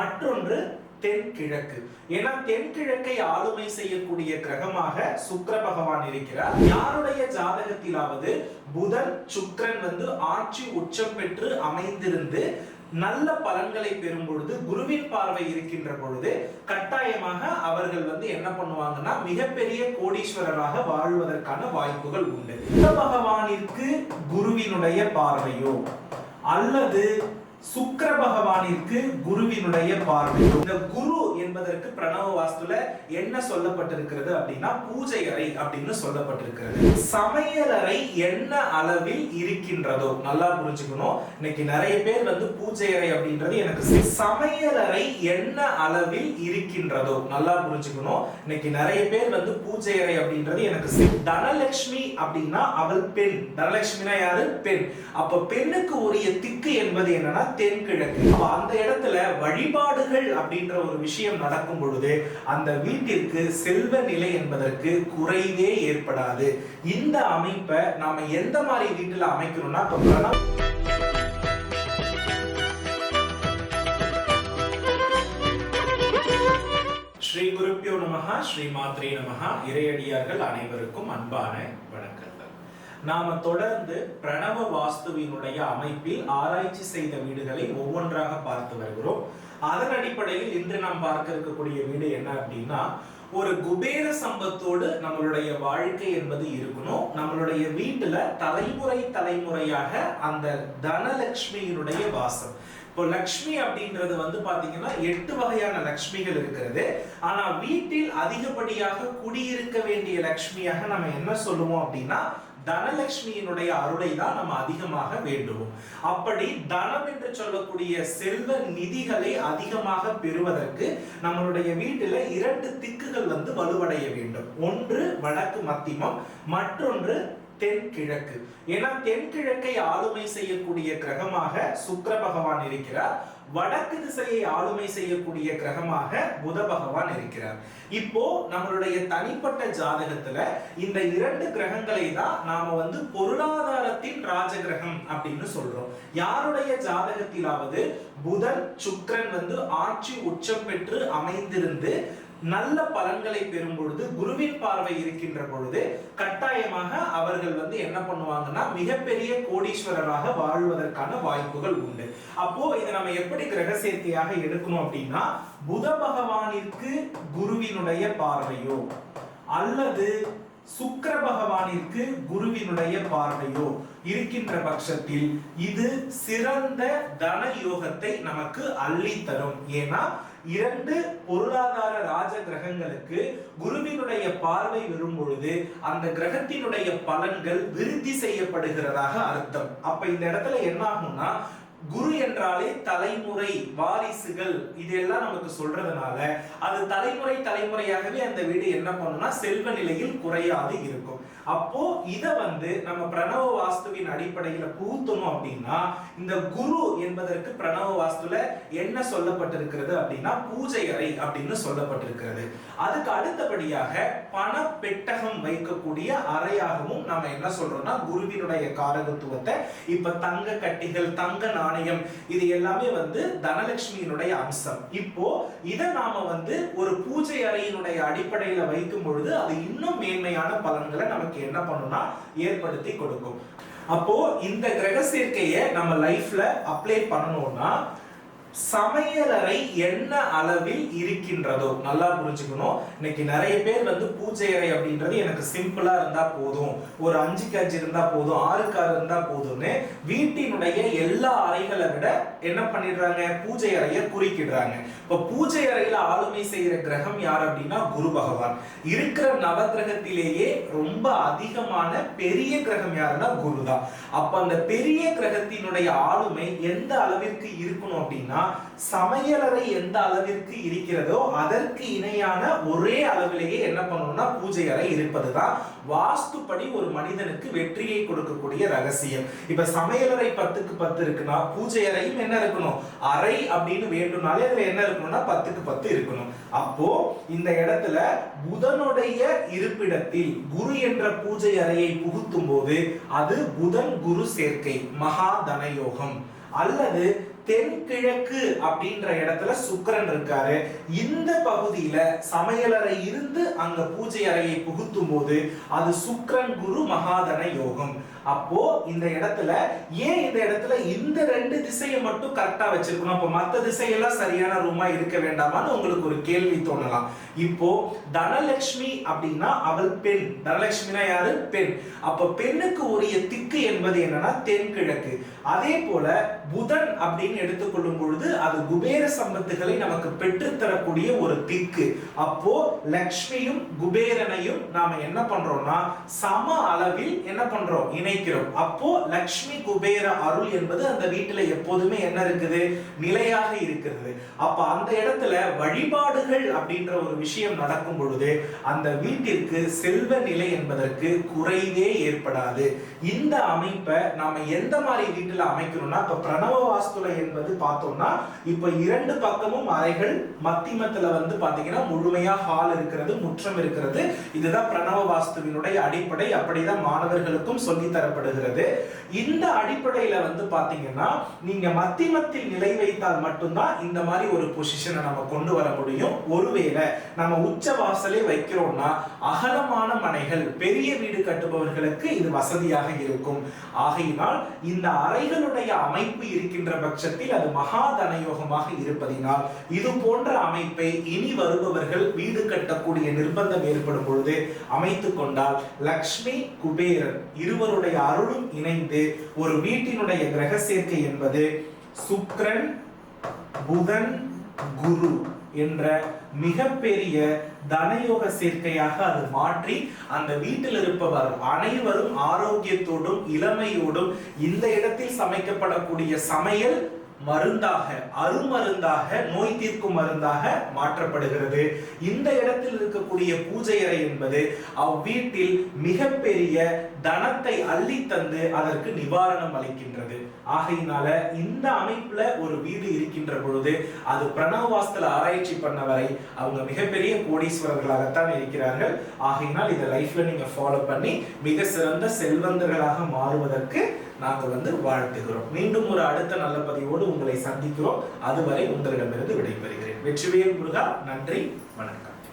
மற்றொன்று தென்கிழக்கு. ஏன்னா தென்கிழக்கை ஆளுமை செய்யக்கூடிய கிரகமாக சுக்கிர பகவான் இருக்கிறார். யாருடைய ஜாதகத்திலாவது புதன் சுக்கிரன் வந்து ஆட்சி உச்சம் பெற்று அமைந்திருந்து நல்ல பலன்களை பெறும் பொழுது குருவின் பார்வை இருக்கின்ற பொழுது கட்டாயமாக அவர்கள் வந்து என்ன பண்ணுவாங்கன்னா மிகப்பெரிய கோடீஸ்வரராக வாழ்வதற்கான வாய்ப்புகள் உண்டு. பகவானிற்கு குருவினுடைய பார்வையோ அல்லது சுக்கர பகவானிற்கு குருவினுடைய பார்வை. இந்த குரு என்பதற்கு பிரணவ வாஸ்துல என்ன சொல்லப்பட்டிருக்கிறது அப்படின்னா பூஜை அறை அப்படின்னு சொல்லப்பட்டிருக்கிறது. அறை என்ன அளவில் இருக்கின்றதோ நல்லா புரிஞ்சுக்கணும். இன்னைக்கு நிறைய பேர் வந்து பூஜை அறை அப்படின்றது எனக்கு சமையல் அறை என்ன அளவில் இருக்கின்றதோ நல்லா புரிஞ்சுக்கணும். இன்னைக்கு நிறைய பேர் வந்து பூஜை அறை அப்படின்றது எனக்கு தனலட்சுமி அப்படின்னா அவள் பெண். தனலட்சுமினா யாரு? பெண். அப்ப பெண்ணுக்கு உரிய திக்கு என்பது என்னன்னா தென்கிழக்கு. அந்த இடத்துல வழிபாடுகள் அப்படின்ற ஒரு விஷயம் நடக்கும் பொழுது அந்த வீட்டிற்கு செல்வ நிலை என்பதற்கு குறைவே ஏற்படாது. இந்த அமைப்பை நாம எந்த மாதிரி வீட்டில் அமைக்கணும்னா இப்ப ஸ்ரீ குருப்பியோ நமகா ஸ்ரீ மாத்ரே நமகா இறையடியார்கள் அனைவருக்கும் அன்பான வணக்கம் நாம தொடர்ந்து பிரணவ வாஸ்துவினுடைய அமைப்பில் ஆராய்ச்சி செய்த வீடுகளை ஒவ்வொன்றாக பார்த்து வருகிறோம். அதன் அடிப்படையில் இன்று நாம் பார்க்க இருக்கக்கூடிய வீடு என்ன அப்படின்னா ஒரு குபேர சம்பத்தோடு நம்மளுடைய வாழ்க்கை என்பது இருக்கணும். நம்மளுடைய வீட்டுல தலைமுறை தலைமுறையாக அந்த தனலட்சுமியினுடைய வாசம். இப்போ லக்ஷ்மி அப்படின்றது வந்து பாத்தீங்கன்னா எட்டு வகையான லக்ஷ்மிகள் இருக்கிறது. ஆனா வீட்டில் அதிகப்படியாக குடியிருக்க வேண்டிய லக்ஷ்மியாக நம்ம என்ன சொல்லுவோம் அப்படின்னா தனலட்சுமியினுடைய அருளை தான் நம்ம அதிகமாக வேண்டுவோம். அப்படி தனம் என்று சொல்லக்கூடிய செல்வ நிதிகளை அதிகமாக பெறுவதற்கு நம்மளுடைய வீட்டில் இரண்டு திக்குகள் வந்து வலுவடைய வேண்டும். ஒன்று வடக்கு மத்திமம் மற்றொன்று தென்கிழக்கு ஏன்னா தென்கிழக்கை ஆளுமை செய்யக்கூடிய கிரகமாக சுக்கர பகவான் இருக்கிறார். வடக்கு திசையை ஆளுமை செய்யக்கூடிய கிரகமாக புத பகவான் இருக்கிறார். இப்போ நம்மளுடைய தனிப்பட்ட ஜாதகத்துல இந்த இரண்டு கிரகங்களை தான் நாம வந்து பொருளாதாரத்தின் ராஜகிரகம் அப்படின்னு சொல்றோம். யாருடைய ஜாதகத்திலாவது புதன் சுக்கிரன் வந்து ஆட்சி உச்சம் பெற்று அமைந்திருந்து நல்ல பலன்களை பெறும் பொழுது குருவின் பார்வை இருக்கின்ற பொழுது கட்டாயமாக அவர்கள் வந்து என்ன பண்ணுவாங்கன்னா மிகப்பெரிய கோடீஸ்வரராக வாழ்வதற்கான வாய்ப்புகள் உண்டு. அப்போ இதை நம்ம எப்படி கிரக சேர்க்கையாக எடுக்கணும் அப்படின்னா புத பகவானிற்கு குருவினுடைய பார்வையோ அல்லது சுக்கர பகவானிற்கு குருவினுடைய பார்வையோ இருக்கின்ற பட்சத்தில் இது சிறந்த தன யோகத்தை நமக்கு அள்ளி தரும் ஏன்னா இரண்டு பொருளாதார ராஜ கிரகங்களுக்கு குருவினுடைய பார்வை வரும் பொழுது அந்த கிரகத்தினுடைய பலன்கள் விருத்தி செய்யப்படுகிறதாக அர்த்தம். அப்ப இந்த இடத்துல என்ன ஆகும்னா குரு என்றாலே தலைமுறை வாரிசுகள். இதெல்லாம் நமக்கு சொல்றதுனால அது தலைமுறை தலைமுறையாகவே அந்த வீடு என்ன பண்ணும்னா செல்வ நிலையில் குறையாது இருக்கும். அப்போ இதை வந்து நம்ம பிரணவ வாஸ்துவின் அடிப்படையில பூத்தணும் அப்படின்னா இந்த குரு என்பதற்கு பிரணவ வாஸ்துல என்ன சொல்லப்பட்டிருக்கிறது அப்படின்னா பூஜை அறை அப்படின்னு சொல்லப்பட்டிருக்கிறது. அதுக்கு அடுத்தபடியாக பண பெட்டகம் வைக்கக்கூடிய அறையாகவும் நம்ம என்ன சொல்றோம்னா குருவினுடைய காரகத்துவத்தை இப்ப தங்க கட்டிகள் தங்க நாணயம் இது எல்லாமே வந்து தனலட்சுமியினுடைய அம்சம். இப்போ இதை நாம வந்து ஒரு பூஜை அறையினுடைய அடிப்படையில வைக்கும் பொழுது அது இன்னும் மேன்மையான பலன்களை நமக்கு என்ன பண்ணும்னா ஏற்படுத்தி கொடுக்கும். அப்போ இந்த கிரக சேர்க்கையை நம்ம லைஃப்ல அப்ளை பண்ணணும்னா சமையலறை என்ன அளவில் இருக்கின்றதோ நல்லா புரிஞ்சுக்கணும். இன்னைக்கு நிறைய பேர் வந்து பூஜை அறை அப்படின்றது எனக்கு சிம்பிளா இருந்தா போதும். ஒரு அஞ்சுக்கு அஞ்சு இருந்தா போதும் ஆறுக்கு ஆறு இருந்தா போதும்னு வீட்டினுடைய எல்லா அறைகளை விட என்ன பண்ணிடுறாங்க? பூஜை அறையை குறிக்கிடுறாங்க. இப்ப பூஜை அறையில ஆளுமை செய்யற கிரகம் யார் அப்படின்னா குரு பகவான். இருக்கிற நவகிரகத்திலேயே ரொம்ப அதிகமான பெரிய கிரகம் யாருன்னா குரு தான் அப்ப அந்த பெரிய கிரகத்தினுடைய ஆளுமை எந்த அளவிற்கு இருக்கணும் அப்படின்னா சமையலறை எந்த அளவிற்கு இருக்கிறதோ அதற்கு இணையான ஒரே அளவிலேயே என்ன பண்ணணும்னா பூஜை அறை இருப்பதுதான் வாஸ்துப்படி ஒரு மனிதனுக்கு வெற்றியை கொடுக்கக்கூடிய ரகசியம். இப்ப சமையலறை பத்துக்கு பத்து இருக்குன்னா பூஜை அறையும் என்ன இருக்கணும்? அறை அப்படின்னு வேண்டும்னாலே அதுல என்ன இருக்கணும்னா பத்துக்கு பத்து இருக்கணும். அப்போ இந்த இடத்துல புதனுடைய இருப்பிடத்தில் குரு என்ற பூஜை அறையை புகுத்தும் போது அது புதன் குரு சேர்க்கை மகா தனயோகம். அல்லது தென்கிழக்கு அப்படின்ற இடத்துல சுக்கரன் இருக்காரு. இந்த பகுதியில சமையலறை இருந்து அங்க பூஜை அறையை புகுத்தும் போது அது சுக்கரன் குரு மகாதன யோகம். அப்போ இந்த இடத்துல ஏன் இந்த இடத்துல இந்த ரெண்டு திசையை மட்டும் கரெக்டா வச்சிருக்கணும்? அப்ப மத்த திசையெல்லாம் சரியான ரூமா இருக்க வேண்டாமான்னு உங்களுக்கு ஒரு கேள்வி தோணலாம். இப்போ தனலட்சுமி அப்படின்னா அவள் பெண். தனலட்சுமினா யாரு? பெண். அப்ப பெண்ணுக்கு உரிய திக்கு என்பது என்னன்னா தென்கிழக்கு. அதே போல புதன் அப்படின்னு எடுத்துக்கொள்ளும் பொழுது அது குபேர சம்பத்துகளை நமக்கு பெற்றுத்தரக்கூடிய ஒரு திக்கு. அப்போ லக்ஷ்மியும் குபேரனையும் நாம என்ன பண்றோம்னா சம அளவில் என்ன பண்றோம்? இணைக்கிறோம். அப்போ லக்ஷ்மி குபேர அருள் என்பது அந்த வீட்டுல எப்போதுமே என்ன இருக்குது? நிலையாக இருக்கிறது. அப்ப அந்த இடத்துல வழிபாடுகள் அப்படின்ற ஒரு விஷயம் நடக்கும் பொழுது அந்த வீட்டிற்கு செல்வ நிலை என்பதற்கு குறைவே ஏற்படாது. இந்த அமைப்பை நாம எந்த மாதிரி வீட்டுல அமைக்கணும்னா இப்ப பிரணவ வாஸ்துல என்பது பார்த்தோம்னா இப்ப இரண்டு பக்கமும் அறைகள் மத்திமத்துல வந்து பாத்தீங்கன்னா முழுமையா ஹால் இருக்கிறது முற்றம் இருக்கிறது. இதுதான் பிரணவ வாஸ்துவினுடைய அடிப்படை. அப்படிதான் மாணவர்களுக்கும் சொல்லி தரப்படுகிறது. இந்த அடிப்படையில வந்து பாத்தீங்கன்னா நீங்க மத்திமத்தில் நிலை வைத்தால் மட்டும்தான் இந்த மாதிரி ஒரு பொசிஷனை நம்ம கொண்டு வர முடியும். ஒருவேளை நம்ம உச்ச வாசலே வைக்கிறோம்னா அகலமான மனைகள் பெரிய வீடு கட்டுபவர்களுக்கு இது வசதியாக இருக்கும். ஆகையினால் இந்த அறைகளுடைய அமைப்பு இருக்கின்ற பட்சத்தில் பட்சத்தில் அது மகாதன யோகமாக இருப்பதினால் இது போன்ற அமைப்பை இனி வருபவர்கள் வீடு கட்டக்கூடிய நிர்பந்தம் ஏற்படும் பொழுது அமைத்துக் கொண்டால் லக்ஷ்மி குபேரன் இருவருடைய அருளும் இணைந்து ஒரு வீட்டினுடைய கிரக சேர்க்கை என்பது சுக்ரன் புதன் குரு என்ற மிகப்பெரிய தனயோக சேர்க்கையாக அது மாற்றி அந்த வீட்டில் இருப்பவர் அனைவரும் ஆரோக்கியத்தோடும் இளமையோடும் இந்த இடத்தில் சமைக்கப்படக்கூடிய சமையல் மருந்தாக அருமருந்தாக நோய் தீர்க்கும் மருந்தாக மாற்றப்படுகிறது. இந்த இடத்தில் இருக்கக்கூடிய பூஜை அறை என்பது அவ்வீட்டில் மிகப்பெரிய தனத்தை அள்ளி தந்து அதற்கு நிவாரணம் அளிக்கின்றது. ஆகையினால இந்த அமைப்புல ஒரு வீடு இருக்கின்ற பொழுது அது பிரணவவாஸ்துல ஆராய்ச்சி பண்ண வரை அவங்க மிகப்பெரிய கோடீஸ்வரர்களாகத்தான் இருக்கிறார்கள். ஆகையினால் இதை லைஃப்ல நீங்க ஃபாலோ பண்ணி மிக சிறந்த செல்வந்தர்களாக மாறுவதற்கு நாங்கள் வந்து வாழ்த்துகிறோம். மீண்டும் ஒரு அடுத்த நல்ல பதிவோடு உங்களை சந்திக்கிறோம். அதுவரை உங்களிடமிருந்து விடைபெறுகிறேன். வெற்றிவேல் முருகா நன்றி வணக்கம்.